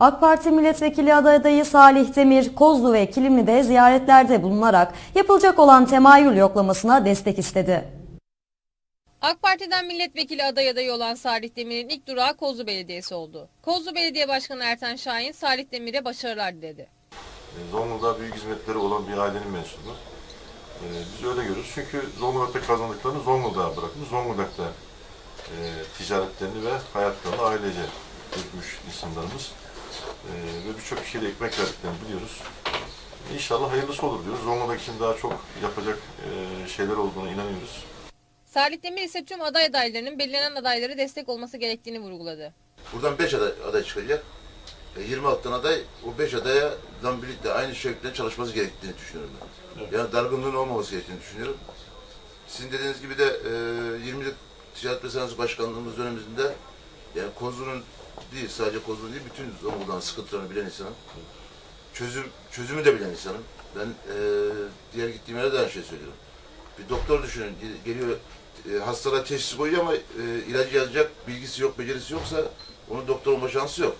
AK Parti milletvekili aday adayı Salih Demir, Kozlu ve Kilimli'de ziyaretlerde bulunarak yapılacak olan temayül yoklamasına destek istedi. AK Parti'den milletvekili aday adayı olan Salih Demir'in ilk durağı Kozlu Belediyesi oldu. Kozlu Belediye Başkanı Erten Şahin, Salih Demir'e başarılar diledi. E, Zonguldak'a büyük hizmetleri olan bir ailenin mensubu. E, biz öyle görüyoruz. Çünkü Zonguldak'ta kazandıklarını Zonguldak'a bırakmış. Zonguldak'ta e, ticaretlerini ve hayatlarını ailece yürütmüş insanlarımız. E, ve birçok kişiye de ekmek verdiklerini biliyoruz. İnşallah hayırlısı olur diyoruz. Zonguldak için daha çok yapacak e, şeyler olduğuna inanıyoruz. Salih Demir ise tüm aday adaylarının belirlenen adaylara destek olması gerektiğini vurguladı. Buradan 5 aday, aday çıkacak. E, 26 aday, o 5 adaya dan birlikte aynı şekilde çalışması gerektiğini düşünüyorum ben. Yani dargınlığın olmaması gerektiğini düşünüyorum. Sizin dediğiniz gibi de e, 20 yıllık Ticaret ve Sanayi Başkanlığımız döneminde yani Kozlu'nun değil, sadece Kozlu'nun değil, bütün Zonguldak'ın sıkıntılarını bilen insanım. Çözüm, çözümü de bilen insanım. Ben e, diğer gittiğim yerde de aynı şey söylüyorum. Bir doktor düşünün, gel- geliyor e, hastalığa teşhis koyuyor ama e, ilacı yazacak bilgisi yok, becerisi yoksa onun doktor olma şansı yok.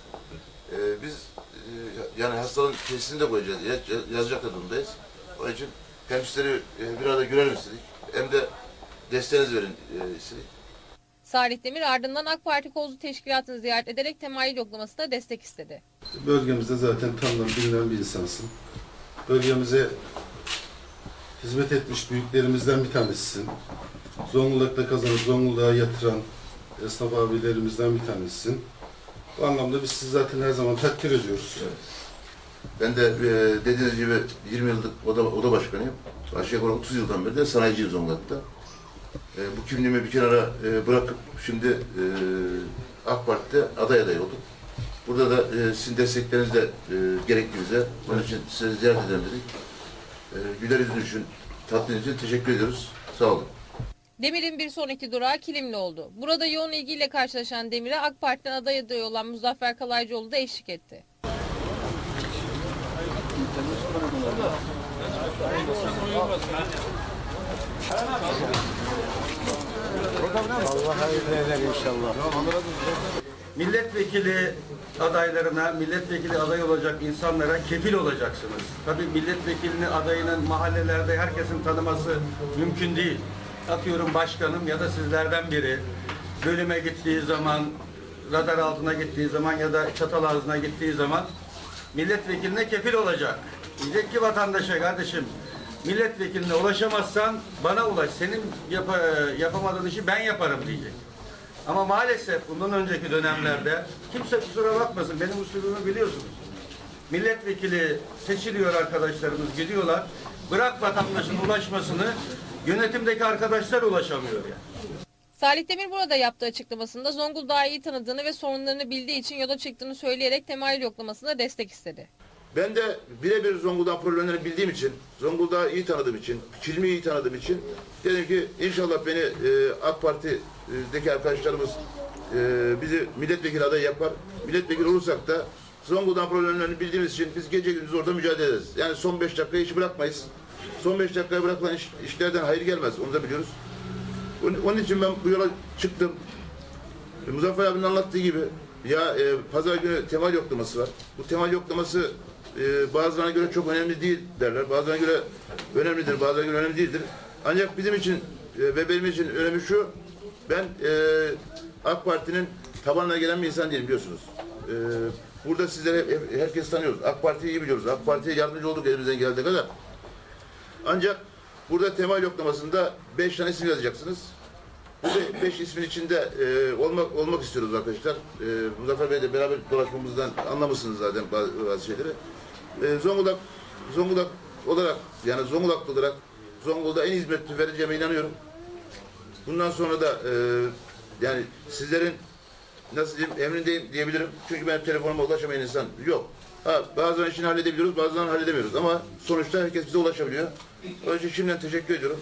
E, biz e, yani hastalığın teşhisini de koyacağız, ilaç ya- yazacak da durumdayız. Onun için hem sizleri e, bir arada görelim istedik, hem de desteğinizi verin e, istedik. Salih Demir ardından AK Parti Kozlu Teşkilatı'nı ziyaret ederek temayül yoklamasına destek istedi. Bölgemizde zaten tanınan, bilinen bir insansın. Bölgemize hizmet etmiş büyüklerimizden bir tanesisin. Zonguldak'ta kazanıp Zonguldak'a yatıran esnaf abilerimizden bir tanesisin. Bu anlamda biz sizi zaten her zaman takdir ediyoruz. Ben de e, dediğiniz gibi 20 yıllık oda, oda başkanıyım. Aşağı yukarı 30 yıldan beri de sanayiciyim Zonguldak'ta. E, bu kimliğimi bir kenara e, bırakıp şimdi e, AK Parti'de aday aday oldum. Burada da e, sizin destekleriniz de e, gerekli bize. Onun için sizi ziyaret edelim dedik. E, güler yüzünüz için, tatlınız için teşekkür ediyoruz. Sağ olun. Demir'in bir sonraki durağı Kilimli oldu. Burada yoğun ilgiyle karşılaşan Demir'e AK Parti'den aday adayı olan Muzaffer Kalaycıoğlu da eşlik etti. Milletvekili adaylarına, milletvekili aday olacak insanlara kefil olacaksınız. Tabii milletvekilinin adayının mahallelerde herkesin tanıması mümkün değil. Atıyorum başkanım ya da sizlerden biri bölüme gittiği zaman, radar altına gittiği zaman ya da çatal ağzına gittiği zaman milletvekiline kefil olacak. Diyecek ki vatandaşa kardeşim milletvekiline ulaşamazsan bana ulaş. Senin yapa- yapamadığın işi ben yaparım diyecek. Ama maalesef bundan önceki dönemlerde kimse kusura bakmasın benim usulümü biliyorsunuz. Milletvekili seçiliyor arkadaşlarımız gidiyorlar. Bırak vatandaşın ulaşmasını yönetimdeki arkadaşlar ulaşamıyor yani. Salih Demir burada yaptığı açıklamasında Zonguldak'ı iyi tanıdığını ve sorunlarını bildiği için yola çıktığını söyleyerek temayül yoklamasına destek istedi. Ben de birebir Zonguldak problemlerini bildiğim için, Zonguldak'ı iyi tanıdığım için, Kilmi'yi iyi tanıdığım için dedim ki inşallah beni e, AK Parti'deki arkadaşlarımız e, bizi milletvekili adayı yapar. Milletvekili olursak da Zonguldak problemlerini bildiğimiz için biz gece gündüz orada mücadele ederiz. Yani son beş dakika işi bırakmayız. Son beş dakikaya bırakılan iş, işlerden hayır gelmez. Onu da biliyoruz. Onun, için ben bu yola çıktım. E, Muzaffer abinin anlattığı gibi ya e, pazar günü temal yoklaması var. Bu temal yoklaması e, bazılarına göre çok önemli değil derler. Bazılarına göre önemlidir, bazılarına göre önemli değildir. Ancak bizim için e, ve benim için önemi şu. Ben e, AK Parti'nin tabanına gelen bir insan değilim biliyorsunuz. E, burada sizleri herkes tanıyoruz. AK Parti'yi iyi biliyoruz. AK Parti'ye yardımcı olduk elimizden geldiği kadar. Ancak burada temal yoklamasında beş tane isim yazacaksınız. Bu be- beş ismin içinde e, olmak olmak istiyoruz arkadaşlar. E, Muzaffer Bey'le beraber dolaşmamızdan anlamışsınız zaten bazı, bazı şeyleri. E, Zonguldak Zonguldak olarak yani Zonguldaklı olarak Zonguldak'a en hizmetli vereceğime inanıyorum. Bundan sonra da e, yani sizlerin nasıl diyeyim emrindeyim diyebilirim. Çünkü benim telefonuma ulaşamayan insan yok. Ha, bazen işini halledebiliyoruz, bazen halledemiyoruz ama sonuçta herkes bize ulaşabiliyor. Onun için şimdiden teşekkür ediyorum.